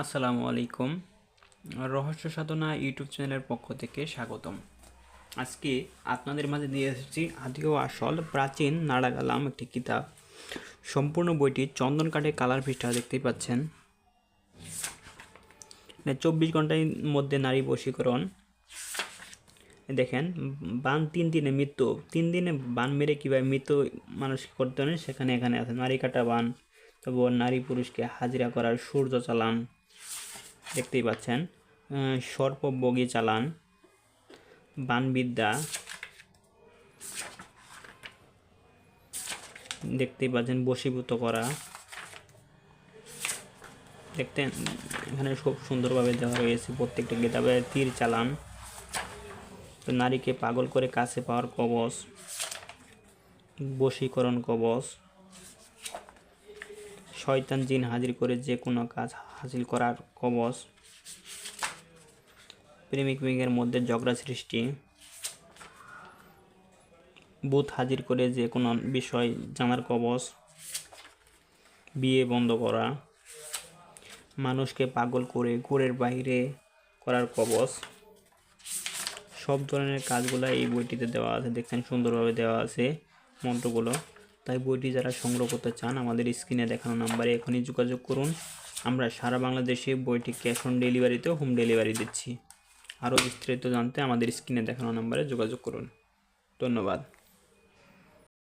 আসসালামু আলাইকুম। রহস্য সাধনা ইউটিউব চ্যানেলের পক্ষ থেকে স্বাগতম। আজকে আপনাদের মাঝে দিয়ে এসেছি আদি ও আসল প্রাচীন নাড়াগালাম একটি কিতাব। সম্পূর্ণ বইটি চন্দন কাঠের কালার পৃষ্ঠা দেখতেই পাচ্ছেন। চব্বিশ ঘণ্টার মধ্যে নারী বশীকরণ। দেখেন, বান তিন দিনে মৃত্যু। তিন দিনে বান মেরে কীভাবে মৃত্যু মানুষ করতে হয় সেখানে এখানে আছে নারী কাটা বান। তারপর নারী পুরুষকে হাজিরা করার সূর্য চালান। দেখতেই পাচ্ছেন আহ, সর্পবগি চালান বানবিদ্যা দেখতেই পাচ্ছেন বশীভূত করা। দেখতেন এখানে খুব সুন্দরভাবে দেওয়া রয়েছে প্রত্যেকটা কিতাবে তীর চালান। নারীকে পাগল করে কাছে পাওয়ার কবচ বশীকরণ কবচ। শয়তান জিন হাজির করে যে কোনো কাজ হাসিল করার কবচ। প্রেমিক প্রেমিকের মধ্যে ঝগড়া সৃষ্টি। বুথ হাজির করে যে কোনো বিষয় জানার কবচ। বিয়ে বন্ধ করা। মানুষকে পাগল করে ঘোরের বাইরে করার কবচ। সব ধরনের কাজগুলো এই বইটিতে দেওয়া আছে। দেখছেন, সুন্দরভাবে দেওয়া আছে মন্ত্রগুলো। তাই বইটি যারা সংগ্রহ করতে চান, আমাদের স্ক্রিনে দেখানো নাম্বারে এখনই যোগাযোগ করুন। আমরা সারা বাংলাদেশে বইটি ক্যাশ অন ডেলিভারিতে হোম ডেলিভারি দিচ্ছি। আরও বিস্তারিত জানতে আমাদের স্ক্রিনে দেখানো নাম্বারে যোগাযোগ করুন। ধন্যবাদ।